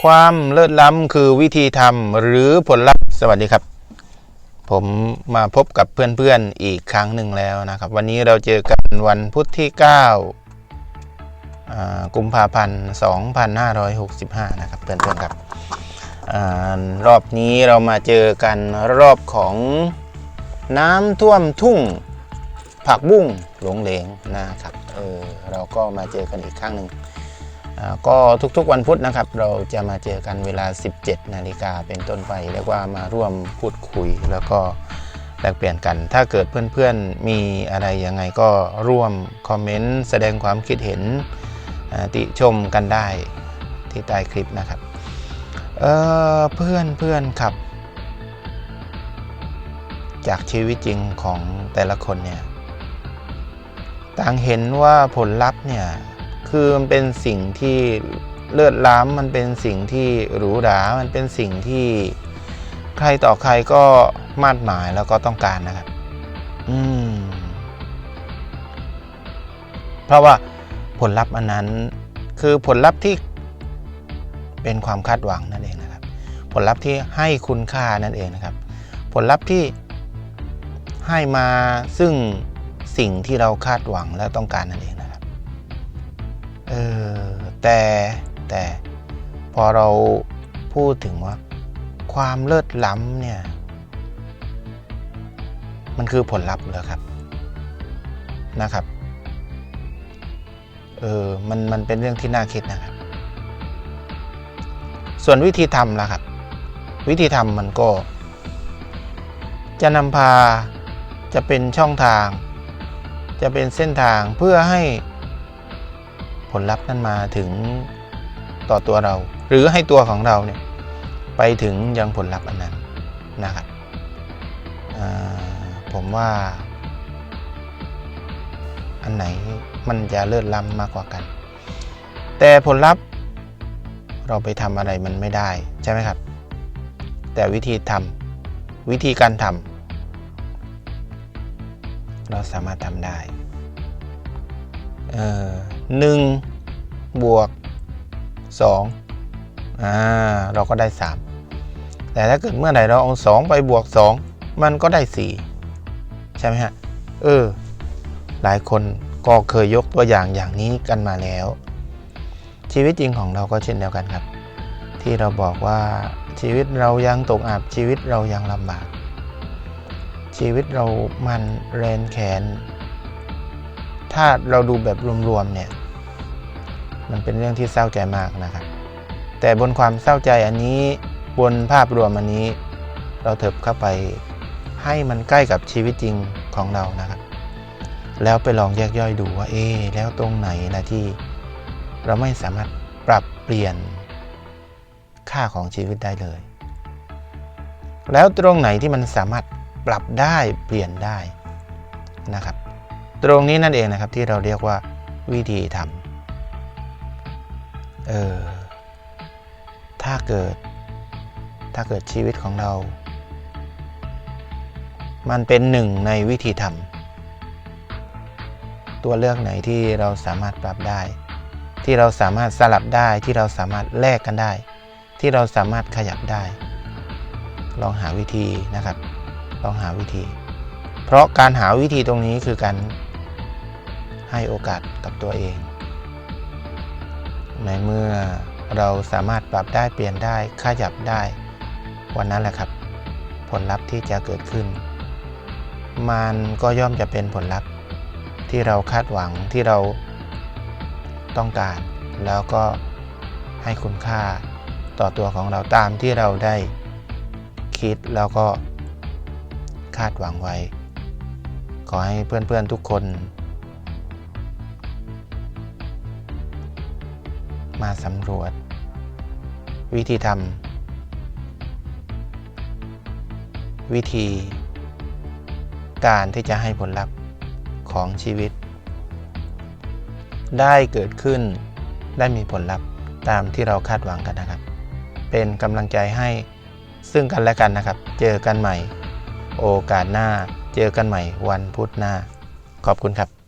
ความเลิศล้ำคือวิธีทำหรือผลลัพธ์สวัสดีครับ ผมมาพบกับเพื่อนๆอีกครั้งหนึ่งแล้วนะครับ วันนี้เราเจอกันวันพุธที่9อ่ากุมภาพันธ์ 2565 นะครับเพื่อนๆครับอรอบนี้เรามาเจอกันรอบของน้ำท่วมทุ่งผักบุ้งหลงเหลงนะครับเออเราก็มาเจอกันอีกครั้งหนึ่ง ก็ทุกๆวันพุธนะครับ เราจะมาเจอกันเวลา 17 นาฬิกาเป็นต้นไปเรียกว่ามาร่วมพูดคุยแล้วก็แลกเปลี่ยนกัน ถ้าเกิดเพื่อนๆมีอะไรยังไงก็ร่วมคอมเมนต์แสดงความคิดเห็นติชมกันได้ที่ใต้คลิปนะครับเเพื่อนเพื่อนครับ จากชีวิตจริงของแต่ละคนเนี่ยต่างเห็นว่าผลลัพธ์เนี่ย คือมันเป็นสิ่งที่เลือดล้ำมันเป็นสิ่งที่หรูหรา มันเป็นสิ่งที่ใครต่อใครก็มาดหมายแล้วก็ต้องการนะครับ อืม เพราะว่าผลลัพธ์อันนั้นคือผลลัพธ์ที่เป็นความคาดหวังนั่นเองนะครับ ผลลัพธ์ที่ให้คุณค่านั่นเองนะครับ ผลลัพธ์ที่ให้มาซึ่งสิ่งที่เราคาดหวังและต้องการนั่นเองน เออแต่แต่พอเราพูดถึงว่า ความเลิศล้ำเนี่ย มันคือผลลัพธ์เหรอครับนะครับเออมันมันเป็นเรื่องที่น่าคิดนะครับ ส่วนวิธีทำล่ะครับ วิธีทำมันก็ จะนำพาจะเป็นช่องทาง จะเป็นเส้นทางเพื่อให้ ผลลัพธ์นั้นมาถึงต่อตัวเรา หรือให้ตัวของเราเนี่ยไปถึงยังผลลัพธ์อันนั้นนะครับผมว่า อันไหนมันจะเลิศล้ำมากกว่ากัน แต่ผลลัพธ์เราไปทำอะไรมันไม่ได้ใช่ไหมครับ แต่วิธีทำวิธีการทำเราสามารถทำได้ เอ่อ หนึ่งบวกสองอ่า เราก็ได้สามแต่ถ้าเกิดเมื่อไหร่เราเอาสองไปบวกสองมันก็ได้สี่ใช่ไหมฮะ เออ หลายคนก็เคยยกตัวอย่างอย่างนี้กันมาแล้ว ชีวิตจริงของเราก็เช่นเดียวกันครับ ที่เราบอกว่าชีวิตเรายังตกอับชีวิตเรายังลำบาก ชีวิตเรามันแรนแขน ถ้าเราดูแบบรวมๆเนี่ย มันเป็นเรื่องที่เศร้าใจมากนะครับ แต่บนความเศร้าใจอันนี้บนภาพรวมอันนี้ เราเถิบเข้าไปให้มันใกล้กับชีวิตจริงของเรานะครับ แล้วไปลองแยกย่อยดูว่าเอ๊แล้วตรงไหนนะที่เราไม่สามารถปรับเปลี่ยนค่าของชีวิตได้เลย แล้วตรงไหนที่มันสามารถปรับได้เปลี่ยนได้นะครับ ตรงนี้นั่นเองนะครับที่เราเรียกว่าวิธีทำ เออ ถ้าเกิด ถ้าเกิดชีวิตของเรา มันเป็นหนึ่งในวิธีทำตัวเลือกไหนที่เราสามารถปรับได้ ที่เราสามารถสลับได้ ที่เราสามารถแลกกันได้ ที่เราสามารถขยับได้ ลองหาวิธีนะครับ ลองหาวิธี เพราะการหาวิธีตรงนี้คือการให้โอกาสกับตัวเอง ในเมื่อเราสามารถปรับได้เปลี่ยนได้ขยับได้ วันนั้นแหละครับ ผลลัพธ์ที่จะเกิดขึ้น มันก็ย่อมจะเป็นผลลัพธ์ที่เราคาดหวังที่เราต้องการ แล้วก็ให้คุณค่าต่อตัวของเราตามที่เราได้คิดแล้วก็คาดหวังไว้ ขอให้เพื่อนๆทุกคน มาสำรวจ วิธีทำวิธีการที่จะให้ผลลัพธ์ของชีวิต ได้เกิดขึ้นได้มีผลลัพธ์ตามที่เราคาดหวังกันนะครับ เป็นกำลังใจให้ซึ่งกันและกันนะครับ เจอกันใหม่ โอกาสหน้า เจอกันใหม่วันพุธหน้า ขอบคุณครับ